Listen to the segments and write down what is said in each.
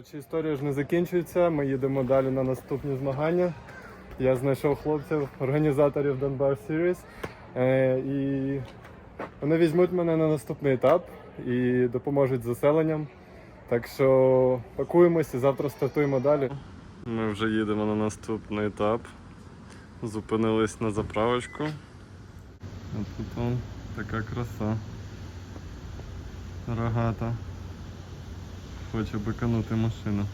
Коротше, історія ж не закінчується. Ми їдемо далі на наступні змагання. Я знайшов хлопців, організаторів Donbar Series. Е, і вони візьмуть мене на наступний етап і допоможуть з заселенням. Так що пакуємось і завтра стартуємо далі. Ми вже їдемо на наступний етап. Зупинились на заправочку. От тут он така краса. Рогата. Хоче биканути машину.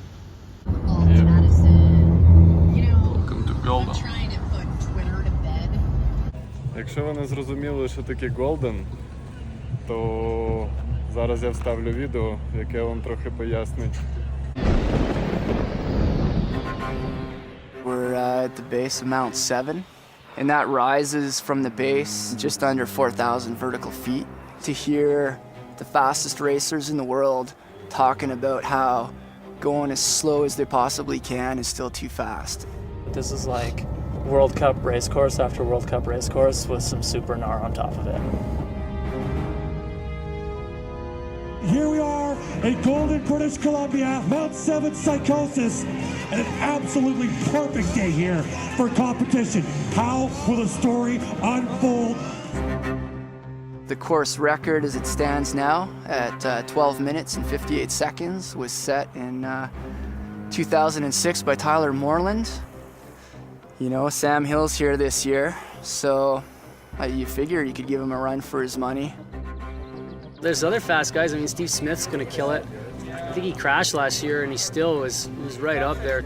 Alton Madison. You know, Welcome to I'm Golden. trying to put Twitter to bed. Якщо ви не зрозуміли, що таке Golden, то зараз я вставлю відео, яке вам трохи пояснить. We're uh, at the base of Mount 7, and that rises from the base just under 4,000 vertical feet. To hear the fastest racers in the world talking about how going as slow as they possibly can is still too fast. This is like World Cup race course after World Cup race course with some super gnar on top of it. Here we are in Golden, British Columbia, Mount 7 Psychosis, and an absolutely perfect day here for competition. How will the story unfold? The course record as it stands now at uh, 12 minutes and 58 seconds was set in uh, 2006 by Tyler Moreland. You know, Sam Hill's here this year, so uh, you figure you could give him a run for his money. There's other fast guys. I mean, Steve Smith's gonna kill it. I think he crashed last year, and he still was was right up there.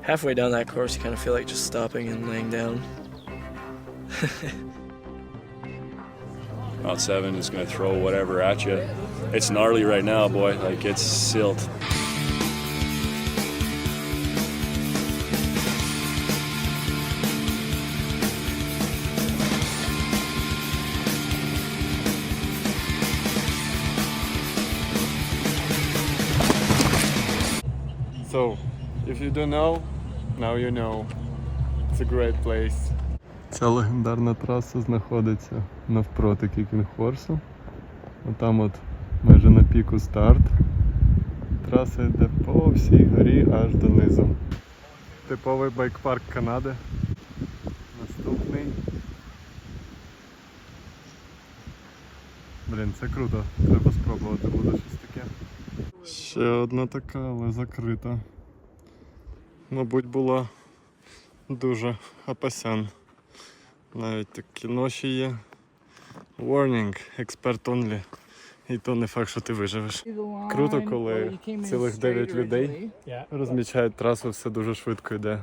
halfway down that course, you kind of feel like just stopping and laying down. Mount 7 is going to throw whatever at you. It's gnarly right now, boy. Like, it's silt. So, if you don't know, now you know. It's a great place. Ця легендарна траса знаходиться навпроти Кікінг-Хорсу. Отам от майже на піку старт. Траса йде по всій горі аж донизу. Типовий байк-парк Канади. Наступний. Блін, це круто. Треба спробувати буде щось таке. Ще одна така, але закрита. Мабуть, була дуже апасян. Навіть такі ноші є. Warning, expert only. І то не факт, що ти виживеш. Круто, коли цілих 9 людей розмічають трасу, все дуже швидко йде.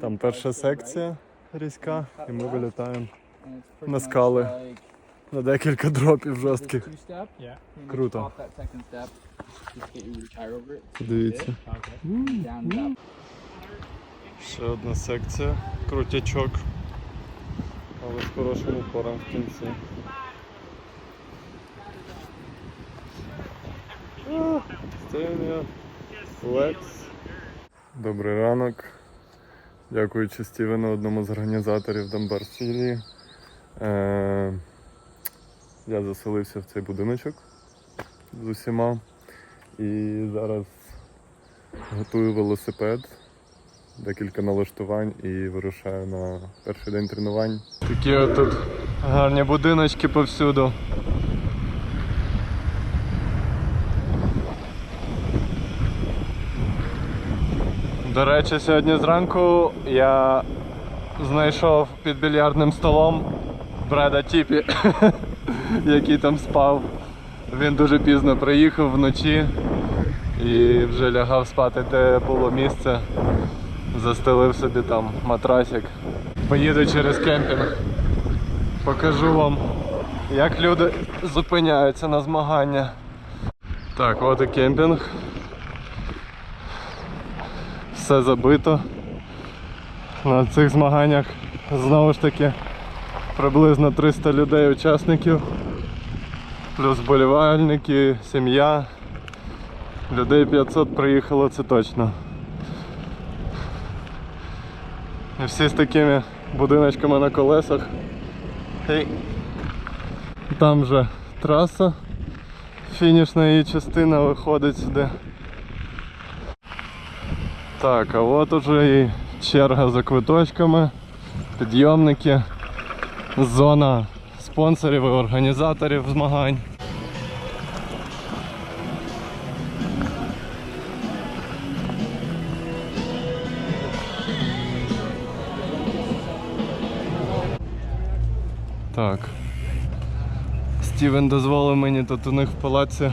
Там перша секція різька, і ми вилітаємо на скали на декілька дропів жорстких. Круто. Дивіться. Ще одна секція, крутячок, але з хорошим упором в кінці. Добрий ранок. Дякуючи Стівену, одному з організаторів Донбар Сілі. Е, я заселився в цей будиночок з усіма. І зараз готую велосипед, декілька налаштувань і вирушаю на перший день тренувань. Такі от тут гарні будиночки повсюду. До речі, сьогодні зранку я знайшов під більярдним столом Бреда Тіпі, який там спав. Він дуже пізно приїхав вночі і вже лягав спати, де було місце. Застелив собі там матрасик. Поїду через кемпінг. Покажу вам, як люди зупиняються на змагання. Так, от і кемпінг. Все забито. На цих змаганнях знову ж таки приблизно 300 людей учасників плюс вболівальники, сім'я. Людей 500 приїхало, це точно. І всі з такими будиночками на колесах. Гей. Там же траса. фінішна її частина виходить сюди. Так, а от уже і черга за квиточками, підйомники, зона спонсорів і організаторів змагань. Так. Стівен дозволив мені тут у них в палаці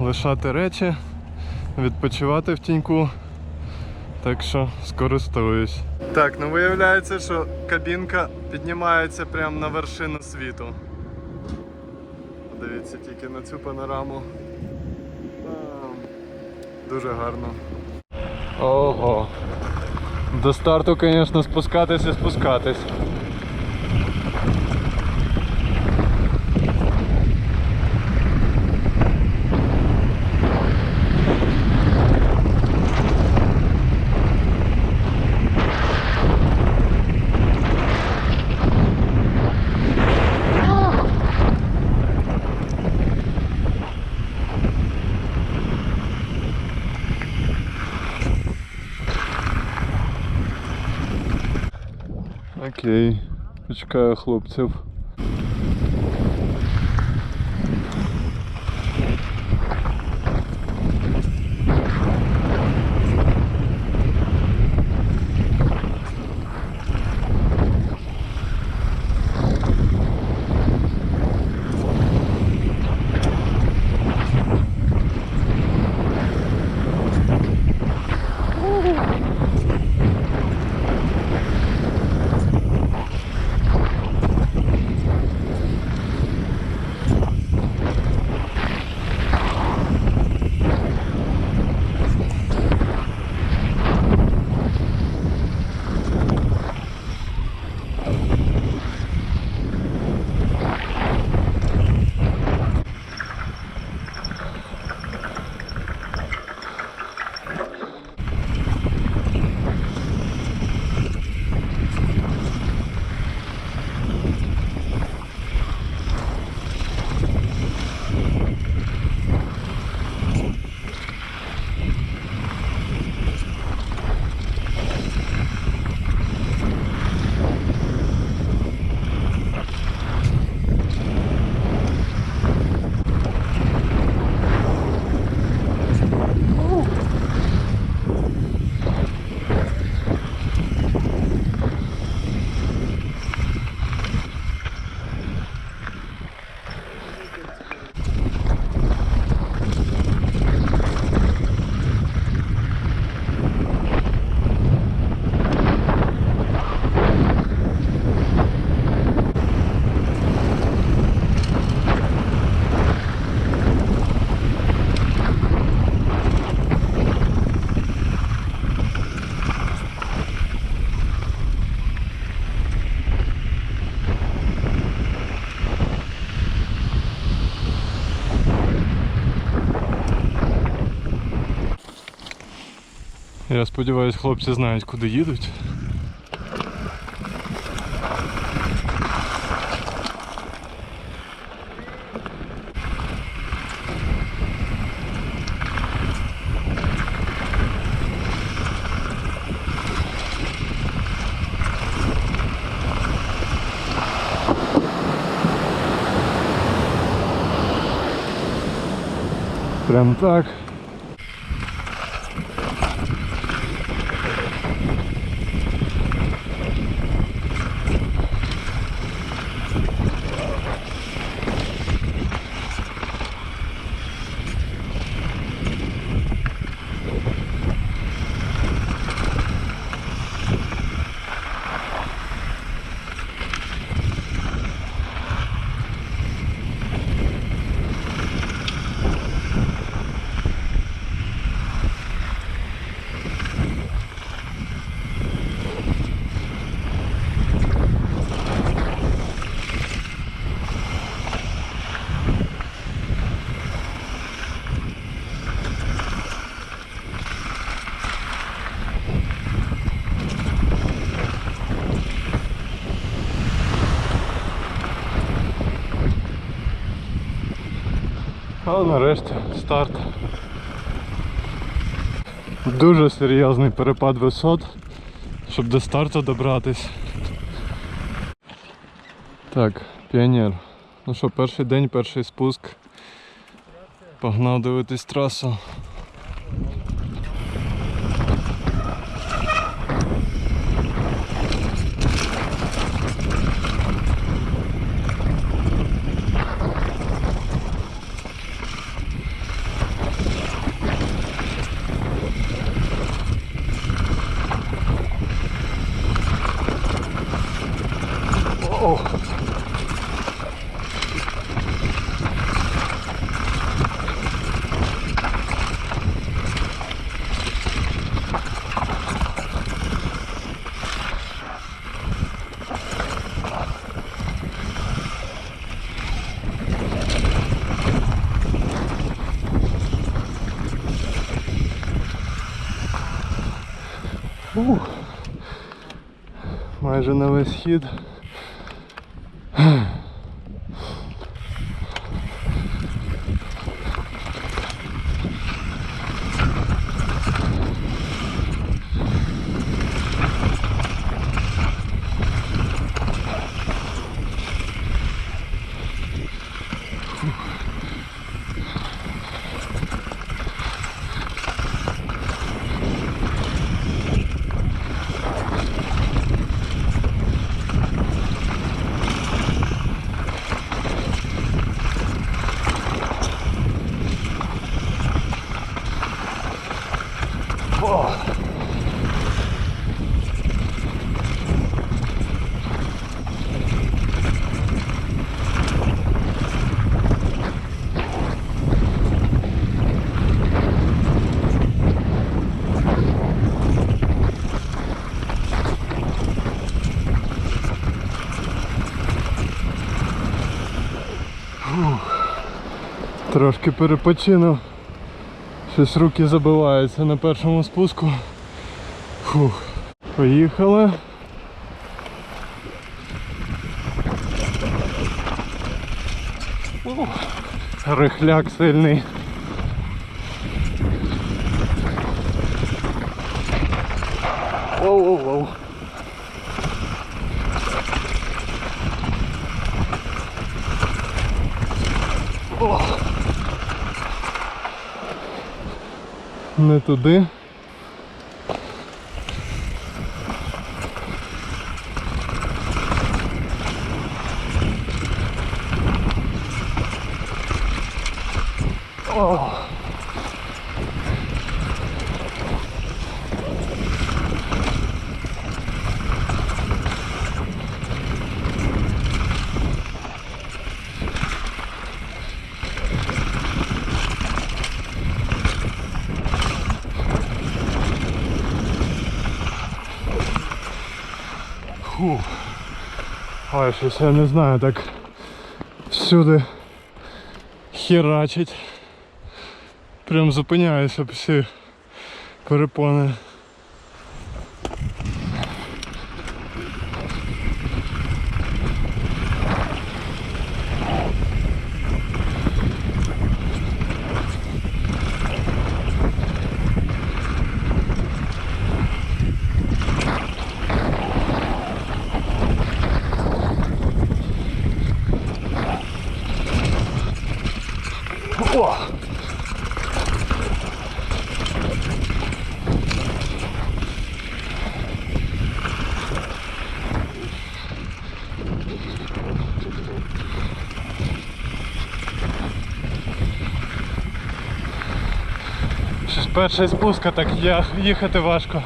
лишати речі, відпочивати в тіньку. Так що скористуюсь. Так, ну виявляється, що кабінка піднімається прямо на вершину світу. Подивіться тільки на цю панораму. Дуже гарно. Ого. До старту, звісно, спускатись і спускатись. Почекаю хлопців. Я сподіваюся, хлопці знають, куди їдуть. Прям так. Нарешті старт. Дуже серйозний перепад висот, щоб до старту добратись. Так, піонер. Ну що, перший день, перший спуск. Погнав дивитись трасу. Ух. Майже на весь хід. Трошки перепочинув. Щось руки забиваються на першому спуску. Фух. Поїхали. Рихляк сильний. Не туди. О. Фу. Ой, щось я не знаю, так всюди херачить. Прям зупиняюся всі перепони. О! Щось перший спуск, так я, їхати важко.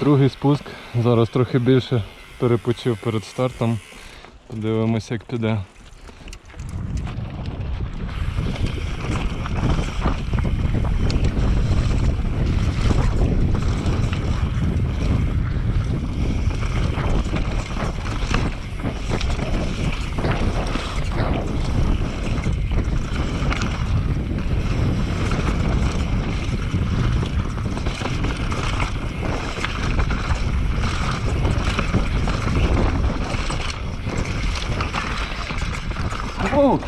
Другий спуск. Зараз трохи більше перепочив перед стартом. Подивимося, як піде. Оу!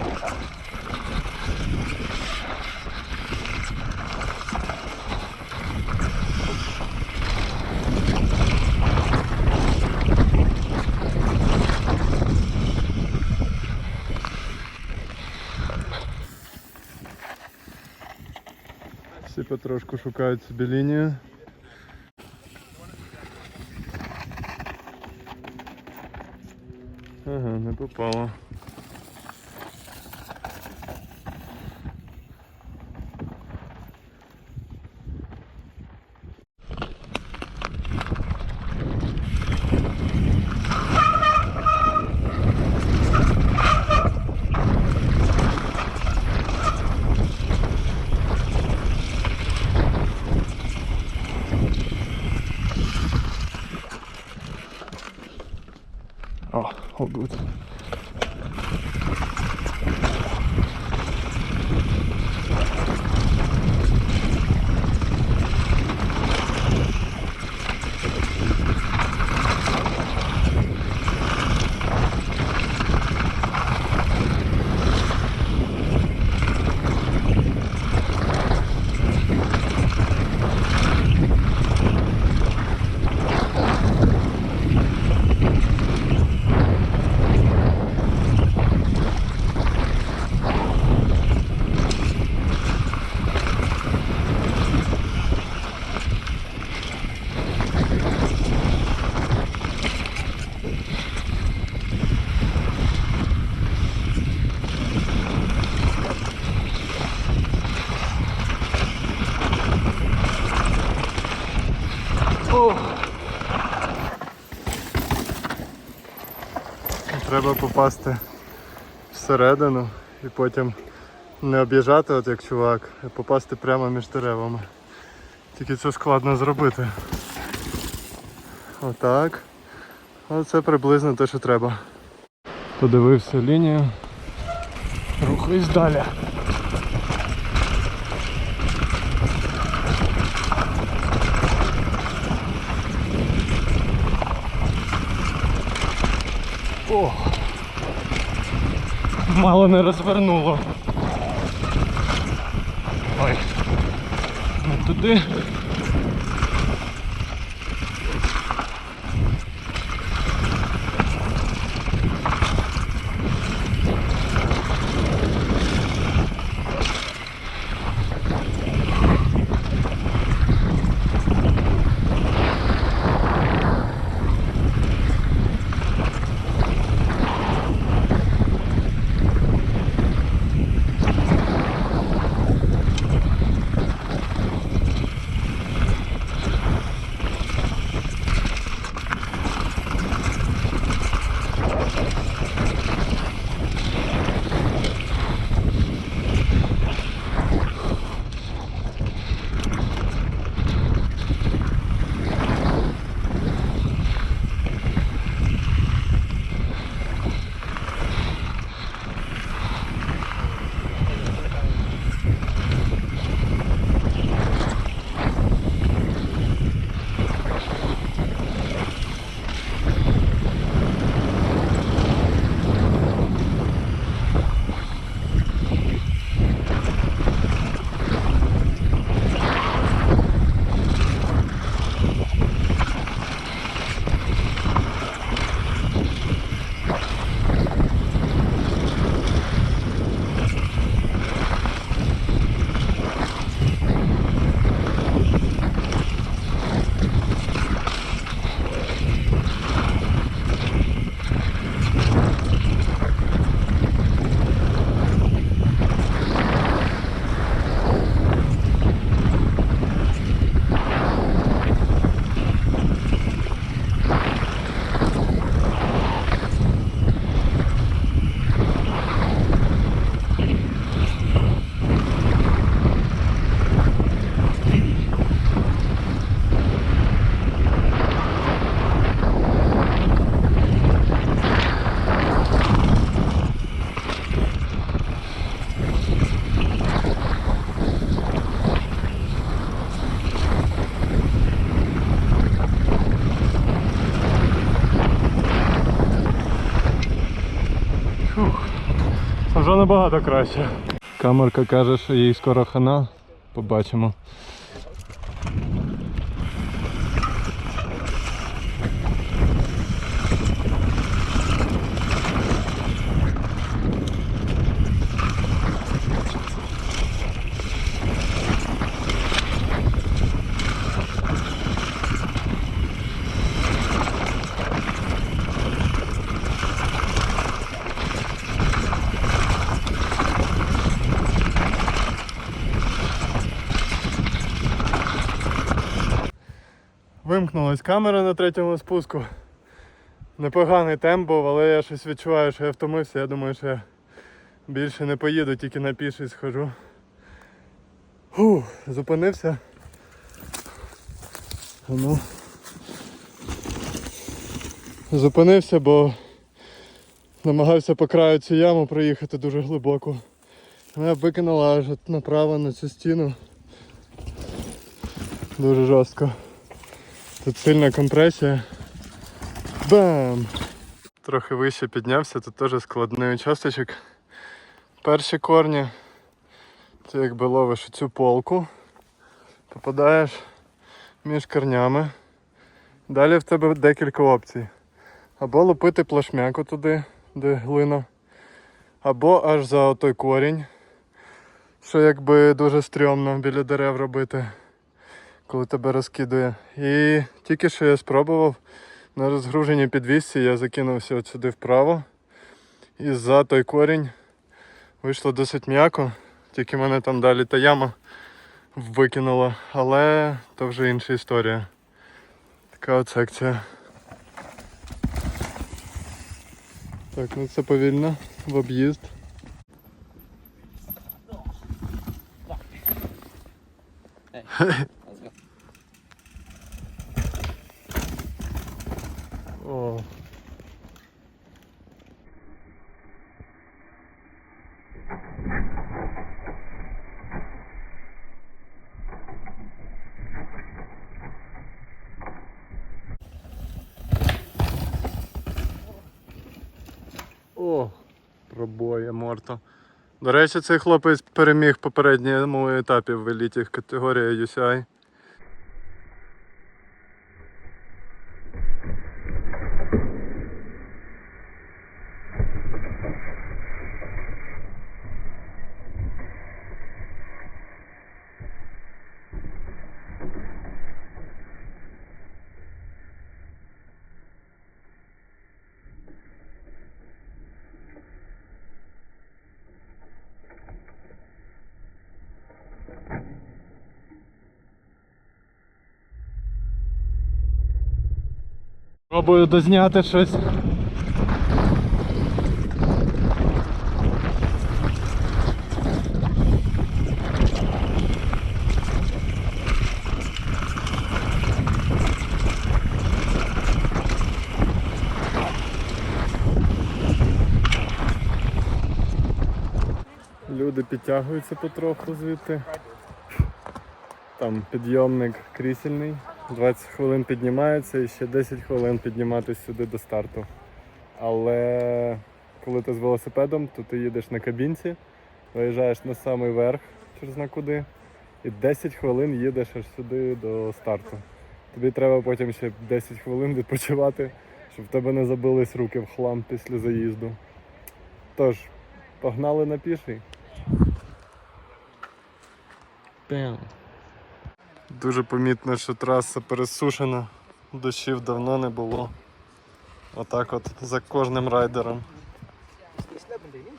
Всі потрошку шукають собі лінію. Ага, не попало. Треба попасти всередину і потім не об'їжджати, от як чувак, а попасти прямо між деревами. Тільки це складно зробити. Отак. Оце приблизно те, що треба. Подивився лінію. Рухаюсь далі. О! Мало не розвернуло. Ой. Не туди. Набагато краще. Камерка каже, що їй скоро хана. Побачимо. Вимкнулась камера на третьому спуску. Непоганий темп був, але я щось відчуваю, що я втомився. Я думаю, що я більше не поїду, тільки на піший схожу. Фух, зупинився. Ну. Зупинився, бо намагався по краю цю яму проїхати дуже глибоко. Мене викинула аж направо на цю стіну. Дуже жорстко. Тут сильна компресія. Бам! Трохи вище піднявся, тут теж складний участочок. Перші корні. Ти якби ловиш цю полку, попадаєш між корнями. Далі в тебе декілька опцій. Або лупити плашмяку туди, де глина, або аж за той корінь, що якби дуже стрьомно біля дерев робити коли тебе розкидує. І тільки що я спробував на розгруженій підвісці, я закинувся от сюди вправо. І за той корінь вийшло досить м'яко, тільки мене там далі та яма викинула, але то вже інша історія. Така от секція. Так, ну це повільно в об'їзд. О. О, пробоє морто. До речі, цей хлопець переміг в попередньому етапі в еліті категорії UCI. Пробую дозняти щось. Люди підтягуються потроху звідти. Там підйомник крісельний. 20 хвилин піднімається і ще 10 хвилин підніматися сюди до старту. Але коли ти з велосипедом, то ти їдеш на кабінці, виїжджаєш на самий верх, через на куди, і 10 хвилин їдеш аж сюди до старту. Тобі треба потім ще 10 хвилин відпочивати, щоб в тебе не забились руки в хлам після заїзду. Тож, погнали на піший. Бам. Дуже помітно, що траса пересушена, дощів давно не було. Отак от за кожним райдером.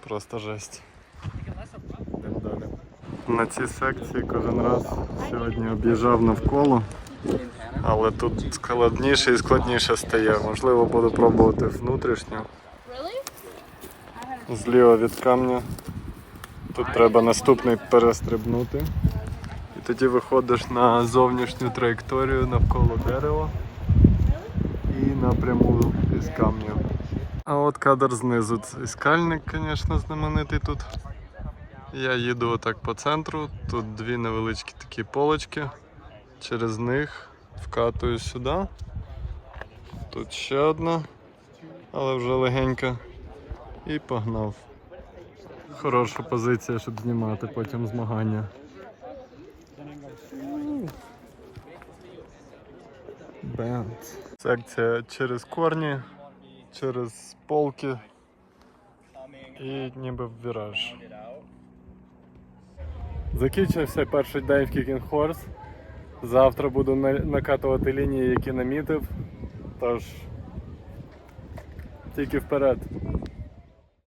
Просто жесть. На цій секції кожен раз сьогодні об'їжджав навколо, але тут складніше і складніше стає. Можливо, буду пробувати внутрішню. Зліва від камня. Тут треба наступний перестрибнути. Тоді виходиш на зовнішню траєкторію навколо дерева і напряму із камня. А от кадр знизу. Цей скальник, звісно, знаменитий тут. Я їду отак по центру. Тут дві невеличкі такі полочки. Через них вкатую сюди. Тут ще одна, але вже легенька. І погнав. Хороша позиція, щоб знімати потім змагання. Бенд. Секція через корні, через полки і ніби в віраж. Закінчився перший день в Kicking Horse. Завтра буду накатувати лінії, які намітив. Тож тільки вперед.